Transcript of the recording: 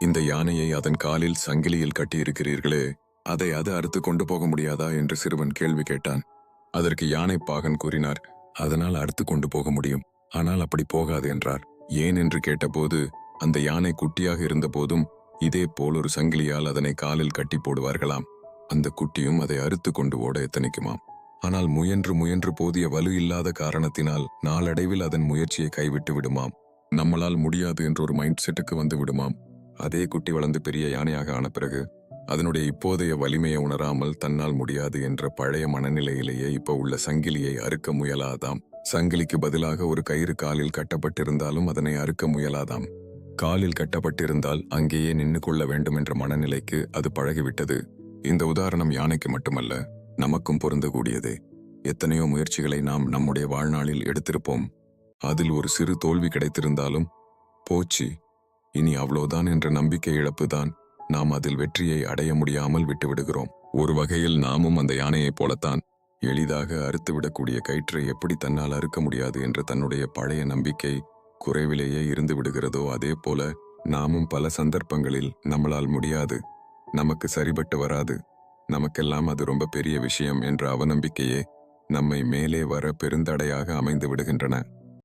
இந்த யானையை அதன் காலில் சங்கிலியில் கட்டியிருக்கிறீர்களே அதை அது அறுத்து கொண்டு போக முடியாதா என்று சிறுவன் கேள்வி கேட்டான். அதற்கு யானை பாகன் கூறினார் அதனால் அறுத்து கொண்டு போக முடியும். ஆனால் அப்படி போகாது என்றார். ஏன்? என்று கேட்டபோது அந்த யானை குட்டியாக இருந்தபோதும் இதே போல் ஒரு சங்கிலியால் அதனை காலில் கட்டி போடுவார்களாம். அந்த குட்டியும் அதை அறுத்து கொண்டு ஓட எத்தனைக்குமாம். ஆனால் முயன்று முயன்று போதிய வலு இல்லாத காரணத்தினால் நாளடைவில் அதன் முயற்சியை கைவிட்டு விடுமாம். நம்மளால் முடியாது என்ற ஒரு மைண்ட் செட்டுக்கு வந்து விடுமாம். அதே குட்டி வளர்ந்து பெரிய யானையாக ஆன பிறகு அதனுடைய இப்போதைய வலிமையை உணராமல் தன்னால் முடியாது என்ற பழைய மனநிலையிலேயே இப்ப உள்ள சங்கிலியை அறுக்க முயலாதாம். சங்கிலிக்கு பதிலாக ஒரு கயிறு காலில் கட்டப்பட்டிருந்தாலும் அதனை அறுக்க முயலாதாம். காலில் கட்டப்பட்டிருந்தால் அங்கேயே நின்று கொள்ள வேண்டும் என்ற மனநிலைக்கு அது பழகிவிட்டது. இந்த உதாரணம் யானைக்கு மட்டுமல்ல நமக்கும் பொருந்தக்கூடியதே. எத்தனையோ முயற்சிகளை நாம் நம்முடைய வாழ்நாளில் எடுத்திருப்போம். அதில் ஒரு சிறு தோல்வி கிடைத்திருந்தாலும் போச்சு. இனி அவ்வளோதான் என்ற நம்பிக்கை இழப்புதான் நாம் அதில் வெற்றியை அடைய முடியாமல் விட்டுவிடுகிறோம். ஒரு வகையில் நாமும் அந்த யானையைப் போலத்தான். எளிதாக அறுத்துவிடக்கூடிய கயிற்றை எப்படி தன்னால் அறுக்க முடியாது என்ற தன்னுடைய பழைய நம்பிக்கை குறைவிலேயே இருந்து விடுகிறதோ அதே போல நாமும் பல சந்தர்ப்பங்களில் நம்மளால் முடியாது. நமக்கு சரிபட்டு வராது. நமக்கெல்லாம் அது ரொம்ப பெரிய விஷயம் என்ற அவநம்பிக்கையே நம்மை மேலே வர பெருந்தடையாக அமைந்து விடுகின்றன.